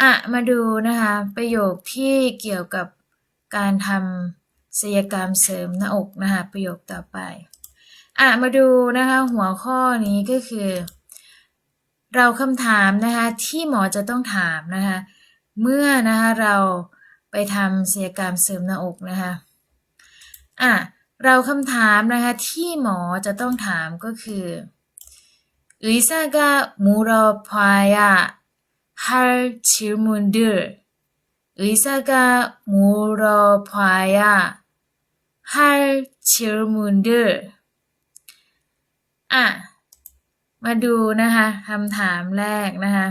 อ่ะมาดูนะคะประโยคที่เกี่ยวกับการทำศัลยกรรมเสริมหน้าอกนะคะประโยคต่อไปอ่ะมาดูนะคะหัวข้อนี้ก็คือ เราคำถามนะคะที่หมอจะต้องถามนะคะเมื่อนะคะเราไปทำศัลยกรรมเสริมหน้าอกนะคะอ่ะเราคำถามนะคะที่หมอจะต้องถามก็คือ 의사가 물어봐야 할 질문들 의사가 물어봐야 할 질문들 อ่ะ มาดูนะคะคำถามแรกนะคะ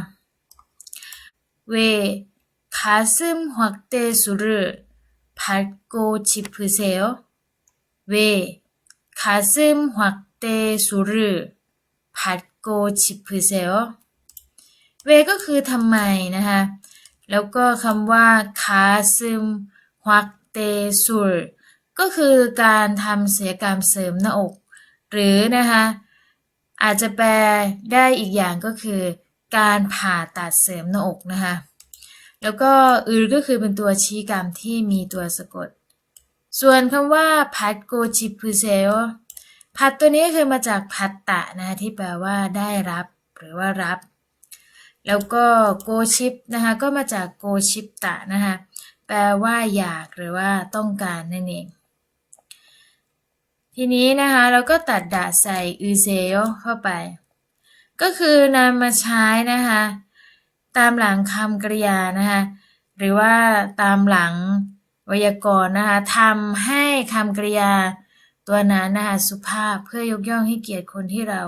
왜 가슴 확대술을 받고 싶으세요? 왜 가슴 확대술을 받고 싶으세요? เวก็คือทำไมนะคะแล้วก็คำว่าคาซึมฮวักเตซุลก็คือการทำศัลยกรรมเสริมหน้าอก หรือนะคะอาจจะแปลได้อีกอย่างก็คือ การผ่าตัดเสริมหน้าอกนะคะแล้วก็อือก็คือเป็นตัวชี้กรรมที่มีตัวสะกด ส่วนคำว่าพัดโกจิพุเซโอพัดตัวนี้คือมาจากพัตตะนะคะที่แปลว่าได้รับ หรือว่ารับ แล้วก็โกชิปนะคะก็มาจากโกชิปตะนะคะแปลว่าอยากหรือว่าต้องการนั่นเอง ทีนี้นะคะเราก็ตัดดะใส่อืเซโอเข้าไป ก็คือนำมาใช้นะคะตามหลังคำกริยานะคะหรือว่าตามหลังไวยากรณ์นะคะทำให้คำกริยาตัวนั้นนะคะสุภาพเพื่อยกย่องให้เกียรติคนที่เรา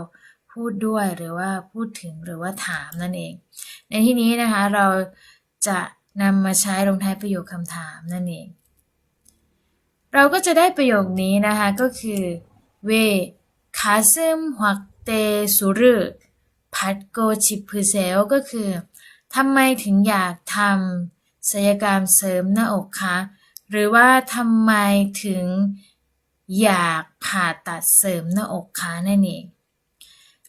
พูดด้วยหรือว่าพูดถึงหรือว่าถามนั่นเอง ในที่นี้นะคะเราจะนำมาใช้ลงท้ายประโยคคำถามนั่นเอง เราก็จะได้ประโยคนี้นะคะก็คือเวคาซึมหักเตสุรุพัดโกชิพเซลก็คือทำไมถึงอยากทำศัลยกรรมเสริมหน้าอกคะ หรือว่าทำไมถึงอยากผ่าตัดเสริมหน้าอกคะนั่นเอง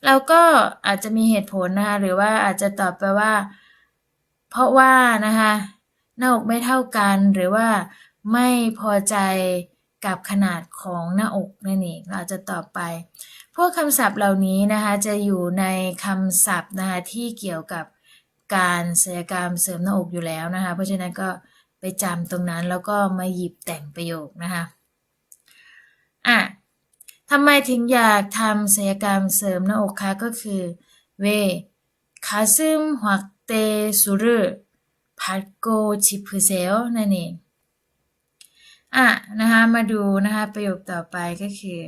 เราก็อาจจะมีเหตุผลนะคะ หรือว่าอาจจะตอบไปว่า เพราะว่านะคะหน้าอกไม่เท่ากันหรือว่าไม่พอใจกับขนาดของหน้าอกนั่นเองเราจะตอบไป พวกคำศัพท์เหล่านี้นะคะจะอยู่ในคำศัพท์นะคะที่เกี่ยวกับการศัลยกรรมเสริมหน้าอกอยู่แล้วนะคะ เพราะฉะนั้นก็ไปจำตรงนั้นแล้วก็มาหยิบแต่งประโยคนะคะอะ ทำไมถึงอยากทำศัลยกรรมเสริมหน้าอกคะ ก็คือเวคาซึมหักเตสุรุพัดโกชิพเซลนั่นเองอะนะคะมาดูนะคะประโยคต่อไปก็คือ